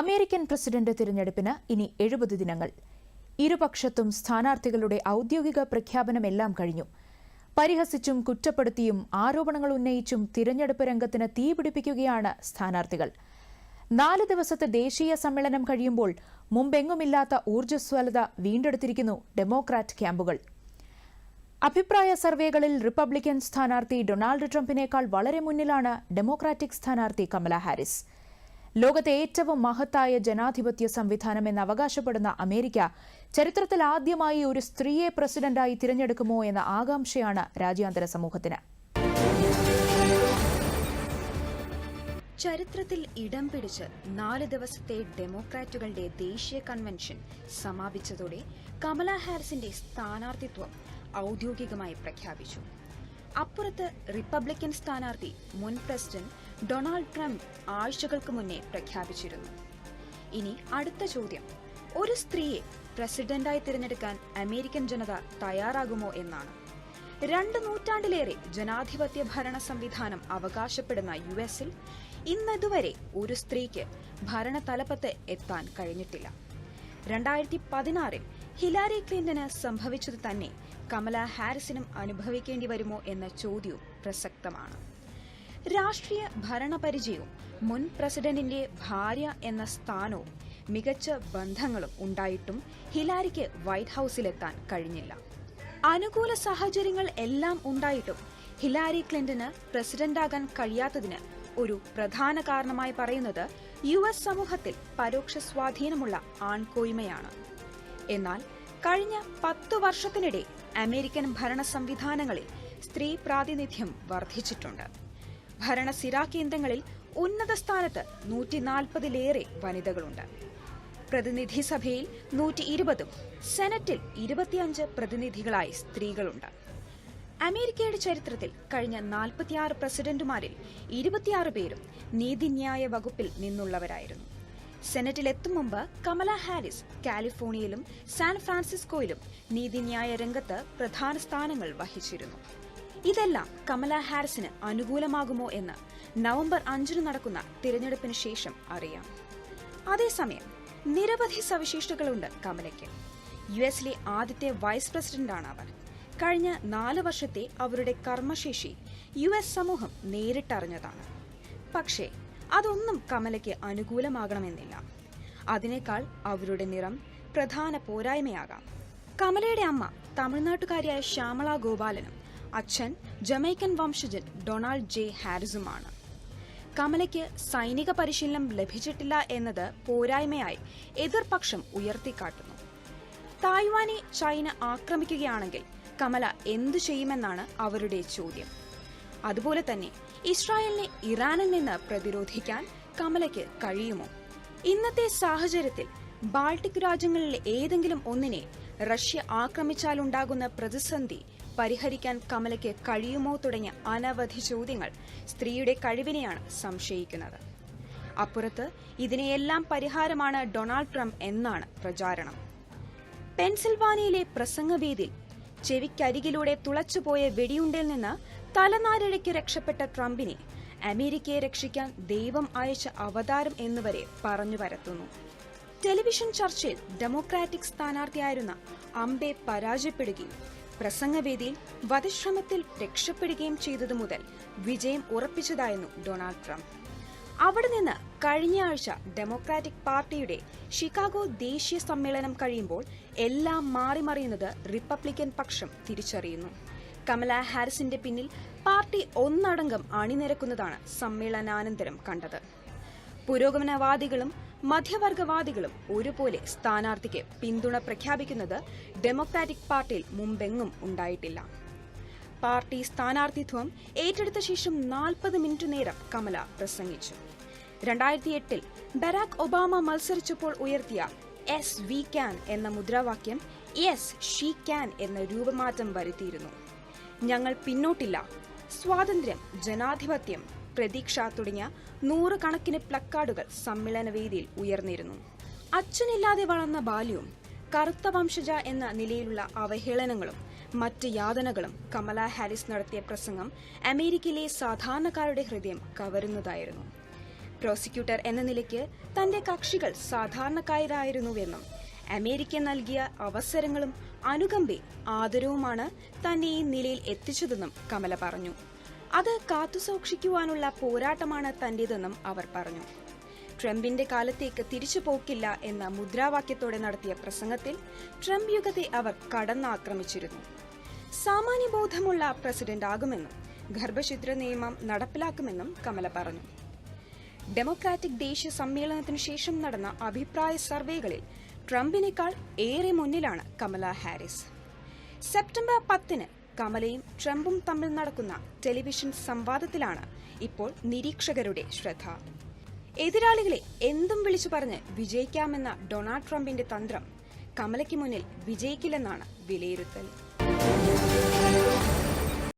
American president തിരഞ്ഞെടുപ്പിന് ഇനി എഴുപത് ദിനങ്ങൾ. ഇരുപക്ഷത്തും സ്ഥാനാർത്ഥികളുടെ ഔദ്യോഗിക പ്രഖ്യാപനമെല്ലാം കഴിഞ്ഞു. പരിഹസിച്ചും കുറ്റപ്പെടുത്തിയും ആരോപണങ്ങൾ ഉന്നയിച്ചും തിരഞ്ഞെടുപ്പ് രംഗത്തിന് തീപിടിപ്പിക്കുകയാണ് സ്ഥാനാർത്ഥികൾ. നാല് ദിവസത്തെ ദേശീയ സമ്മേളനം കഴിയുമ്പോൾ മുമ്പെങ്ങുമില്ലാത്ത ഊർജസ്വലത വീണ്ടെടുത്തിരിക്കുന്നു ഡെമോക്രാറ്റ് ക്യാമ്പുകൾ. അഭിപ്രായ സർവേകളിൽ റിപ്പബ്ലിക്കൻ സ്ഥാനാർത്ഥി ഡൊണാൾഡ് ട്രംപിനേക്കാൾ വളരെ മുന്നിലാണ് ഡെമോക്രാറ്റിക് സ്ഥാനാർത്ഥി കമലാ ഹാരിസ്. ലോകത്തെ ഏറ്റവും മഹത്തായ ജനാധിപത്യ സംവിധാനം എന്ന് അവകാശപ്പെടുന്ന അമേരിക്ക ചരിത്രത്തിൽ ആദ്യമായി ഒരു സ്ത്രീയെ പ്രസിഡന്റായി തിരഞ്ഞെടുക്കുമോ എന്ന ആകാംക്ഷയാണ് രാജ്യാന്തര സമൂഹത്തിന്. ചരിത്രത്തിൽ ഇടം പിടിച്ച് നാല് ദിവസത്തെ ഡെമോക്രാറ്റുകളുടെ ദേശീയ കൺവെൻഷൻ സമാപിച്ചതോടെ കമലാ ഹാരിസിന്റെ സ്ഥാനാർത്ഥിത്വം ഔദ്യോഗികമായി പ്രഖ്യാപിച്ചു. അപ്പുറത്ത് റിപ്പബ്ലിക്കൻ സ്ഥാനാർത്ഥി മുൻ പ്രസിഡന്റ് ഡൊണാൾഡ് ട്രംപ് ആഴ്ചകൾക്ക് മുന്നേ പ്രഖ്യാപിച്ചിരുന്നു. ഇനി അടുത്ത ചോദ്യം. ഒരു സ്ത്രീയെ പ്രസിഡന്റായി തിരഞ്ഞെടുക്കാൻ അമേരിക്കൻ ജനത തയ്യാറാകുമോ എന്നാണ്. രണ്ട് നൂറ്റാണ്ടിലേറെ ജനാധിപത്യ ഭരണ സംവിധാനം അവകാശപ്പെടുന്ന യു എസിൽ ഇന്നതുവരെ ഒരു സ്ത്രീക്ക് ഭരണ തലപ്പത്ത് എത്താൻ കഴിഞ്ഞിട്ടില്ല. രണ്ടായിരത്തി പതിനാറിൽ ഹിലാരി ക്ലിന്റന് സംഭവിച്ചത് തന്നെ കമല ഹാരിസിനും അനുഭവിക്കേണ്ടി വരുമോ എന്ന ചോദ്യവും പ്രസക്തമാണ്. രാഷ്ട്രീയ ഭരണപരിചയവും മുൻ പ്രസിഡന്റിന്റെ ഭാര്യ എന്ന സ്ഥാനവും മികച്ച ബന്ധങ്ങളും ഉണ്ടായിട്ടും ഹിലാരിക്ക് വൈറ്റ് ഹൌസിലെത്താൻ കഴിഞ്ഞില്ല. അനുകൂല സാഹചര്യങ്ങൾ എല്ലാം ഉണ്ടായിട്ടും ഹിലാരി ക്ലിന്റന് പ്രസിഡന്റാകാൻ കഴിയാത്തതിന് ഒരു പ്രധാന കാരണമായി പറയുന്നത് യു എസ് സമൂഹത്തിൽ പരോക്ഷ സ്വാധീനമുള്ള ആൺകോയ്മയാണ്. എന്നാൽ കഴിഞ്ഞ പത്തു വർഷത്തിനിടെ അമേരിക്കൻ ഭരണ സംവിധാനങ്ങളിൽ സ്ത്രീ പ്രാതിനിധ്യം വർദ്ധിച്ചിട്ടുണ്ട്. ഭരണസിരാ കേന്ദ്രങ്ങളിൽ ഉന്നത സ്ഥാനത്ത് നൂറ്റി നാൽപ്പതിലേറെ വനിതകളുണ്ട്. പ്രതിനിധി സഭയിൽ നൂറ്റി ഇരുപതും സെനറ്റിൽ ഇരുപത്തിയഞ്ച് പ്രതിനിധികളായി സ്ത്രീകളുണ്ട്. അമേരിക്കയുടെ ചരിത്രത്തിൽ കഴിഞ്ഞ നാൽപ്പത്തിയാറ് പ്രസിഡന്റുമാരിൽ ഇരുപത്തിയാറ് പേരും നീതിന്യായ വകുപ്പിൽ നിന്നുള്ളവരായിരുന്നു. സെനറ്റിലെത്തും മുമ്പ് കമല ഹാരിസ് കാലിഫോർണിയയിലും സാൻ ഫ്രാൻസിസ്കോയിലും നീതിന്യായ രംഗത്ത് പ്രധാന സ്ഥാനങ്ങൾ വഹിച്ചിരുന്നു. ഇതെല്ലാം കമല ഹാരിസിന് അനുകൂലമാകുമോ എന്ന് നവംബർ അഞ്ചിന് നടക്കുന്ന തിരഞ്ഞെടുപ്പിന് ശേഷം അറിയാം. അതേസമയം നിരവധി സവിശേഷതകളുണ്ട് കമലയ്ക്ക്. യു എസിലെ ആദ്യത്തെ വൈസ് പ്രസിഡന്റാണ് അവർ കഴിഞ്ഞ നാല് വർഷത്തെ അവരുടെ കർമ്മശേഷി യു എസ് സമൂഹം നേരിട്ടറിഞ്ഞതാണ്. പക്ഷേ അതൊന്നും കമലയ്ക്ക് അനുകൂലമാകണമെന്നില്ല. അതിനേക്കാൾ അവരുടെ നിറം പ്രധാന പോരായ്മയാകാം. കമലയുടെ അമ്മ തമിഴ്നാട്ടുകാരിയായ ശ്യാമള ഗോപാലനും അച്ഛൻ ജമൈക്കൻ വംശജൻ ഡൊണാൾഡ് ജെ ഹാരിസുമാണ്. കമലയ്ക്ക് സൈനിക പരിശീലനം ലഭിച്ചിട്ടില്ല എന്നത് പോരായ്മയായി എതിർപക്ഷം ഉയർത്തിക്കാട്ടുന്നു. തായ്വാനെ ചൈന ആക്രമിക്കുകയാണെങ്കിൽ കമല എന്തു ചെയ്യുമെന്നാണ് അവരുടെ ചോദ്യം. അതുപോലെ തന്നെ ഇസ്രായേലിനെ ഇറാനിൽ നിന്ന് പ്രതിരോധിക്കാൻ കമലയ്ക്ക് കഴിയുമോ? ഇന്നത്തെ സാഹചര്യത്തിൽ ബാൾട്ടിക് രാജ്യങ്ങളിലെ ഏതെങ്കിലും ഒന്നിനെ റഷ്യ ആക്രമിച്ചാലുണ്ടാകുന്ന പ്രതിസന്ധി പരിഹരിക്കാൻ കമലയ്ക്ക് കഴിയുമോ തുടങ്ങിയ അനവധി ചോദ്യങ്ങൾ സ്ത്രീയുടെ കഴിവിനെയാണ് സംശയിക്കുന്നത്. അപ്പുറത്ത് ഇതിനെയെല്ലാം പരിഹാരമാണ് ഡൊണാൾഡ് ട്രംപ് എന്നാണ് പ്രചാരണം. പെൻസിൽവാനിയയിലെ പ്രസംഗവേദിയിൽ ചെവിക്കരികിലൂടെ തുളച്ചുപോയ വെടിയുണ്ടിൽ നിന്ന് തലനാരിഴയ്ക്ക് രക്ഷപ്പെട്ട ട്രംപിനെ അമേരിക്കയെ രക്ഷിക്കാൻ ദൈവം അയച്ച അവതാരം എന്നുവരെ പറഞ്ഞു പരത്തുന്നു. ടെലിവിഷൻ ചർച്ചയിൽ ഡെമോക്രാറ്റിക് സ്ഥാനാർത്ഥിയായിരുന്ന അംബെ പരാജയപ്പെടുകയും പ്രസംഗവേദിയിൽ വധശ്രമത്തിൽ രക്ഷപ്പെടുകയും ചെയ്തതു മുതൽ വിജയം ഉറപ്പിച്ചതായിരുന്നു ഡൊണാൾഡ് ട്രംപ്. അവിടെ നിന്ന് കഴിഞ്ഞ ആഴ്ച ഡെമോക്രാറ്റിക് പാർട്ടിയുടെ ഷിക്കാഗോ ദേശീയ സമ്മേളനം കഴിയുമ്പോൾ എല്ലാം മാറിമറിയുന്നത് റിപ്പബ്ലിക്കൻ പക്ഷം തിരിച്ചറിയുന്നു. കമല ഹാരിസിന്റെ പിന്നിൽ പാർട്ടി ഒന്നടങ്കം അണിനിരക്കുന്നതാണ് സമ്മേളനാനന്തരം കണ്ടത്. പുരോഗമനവാദികളും മധ്യവർഗവാദികളും ഒരുപോലെ സ്ഥാനാർത്ഥിക്ക് പിന്തുണ പ്രഖ്യാപിക്കുന്നത് ഡെമോക്രാറ്റിക് പാർട്ടിയിൽ മുമ്പെങ്ങും ഉണ്ടായിട്ടില്ല. പാർട്ടി സ്ഥാനാർത്ഥിത്വം ഏറ്റെടുത്ത ശേഷം നാൽപ്പത് മിനിറ്റ് നേരം കമല പ്രസംഗിച്ചു. രണ്ടായിരത്തി എട്ടിൽ ബരാക് ഒബാമ മത്സരിച്ചപ്പോൾ ഉയർത്തിയ എസ് വി ക്യാൻ എന്ന മുദ്രാവാക്യം യെസ് ഷീ ക്യാൻ എന്ന രൂപമാറ്റം വരുത്തിയിരുന്നു. ഞങ്ങൾ പിന്നോട്ടില്ല. സ്വാതന്ത്ര്യം ജനാധിപത്യം പ്രതീക്ഷ തുടങ്ങിയ നൂറുകണക്കിന് പ്ലക്കാർഡുകൾ സമ്മേളനവേദിയിൽ ഉയർന്നിരുന്നു. അച്ഛനില്ലാതെ വളർന്ന ബാല്യവും കറുത്ത വംശജ എന്ന നിലയിലുള്ള അവഹേളനങ്ങളും മറ്റ് യാതനകളും കമല ഹാരിസ് നടത്തിയ പ്രസംഗം അമേരിക്കയിലെ സാധാരണക്കാരുടെ ഹൃദയം കവരുന്നതായിരുന്നു. പ്രോസിക്യൂട്ടർ എന്ന നിലയ്ക്ക് തന്റെ കക്ഷികൾ സാധാരണക്കാരായിരുന്നുവെന്നും അമേരിക്ക നൽകിയ അവസരങ്ങളും അനുകമ്പയും ആദരവുമാണ് തന്നെ ഈ നിലയിൽ എത്തിച്ചതെന്നും കമല പറഞ്ഞു. അത് കാത്തുസൂക്ഷിക്കുവാനുള്ള പോരാട്ടമാണ് തന്റേതെന്നും അവർ പറഞ്ഞു. ട്രംപിന്റെ കാലത്തേക്ക് തിരിച്ചു പോക്കില്ല എന്ന മുദ്രാവാക്യത്തോടെ നടത്തിയ പ്രസംഗത്തിൽ ട്രംപ് യുഗത്തെ അവർ കടന്നാക്രമിച്ചിരുന്നു. സാമാന്യബോധമുള്ള പ്രസിഡന്റ് ആകുമെന്നും ഗർഭശിദ്ര നിയമം നടപ്പിലാക്കുമെന്നും കമല പറഞ്ഞു. ഡെമോക്രാറ്റിക് ദേശീയ സമ്മേളനത്തിനു ശേഷം നടന്ന അഭിപ്രായ സർവേകളിൽ ട്രംപിനേക്കാൾ ഏറെ മുന്നിലാണ് കമല ഹാരിസ്. സെപ്റ്റംബർ പത്തിന് കമലയും ട്രംപും തമ്മിൽ നടക്കുന്ന ടെലിവിഷൻ സംവാദത്തിലാണ് ഇപ്പോൾ നിരീക്ഷകരുടെ ശ്രദ്ധ. എതിരാളികളെ എന്തും വിളിച്ചു പറഞ്ഞ് വിജയിക്കാമെന്ന ഡൊണാൾഡ് ട്രംപിന്റെ തന്ത്രം കമലയ്ക്ക് മുന്നിൽ വിജയിക്കില്ലെന്നാണ് വിലയിരുത്തൽ.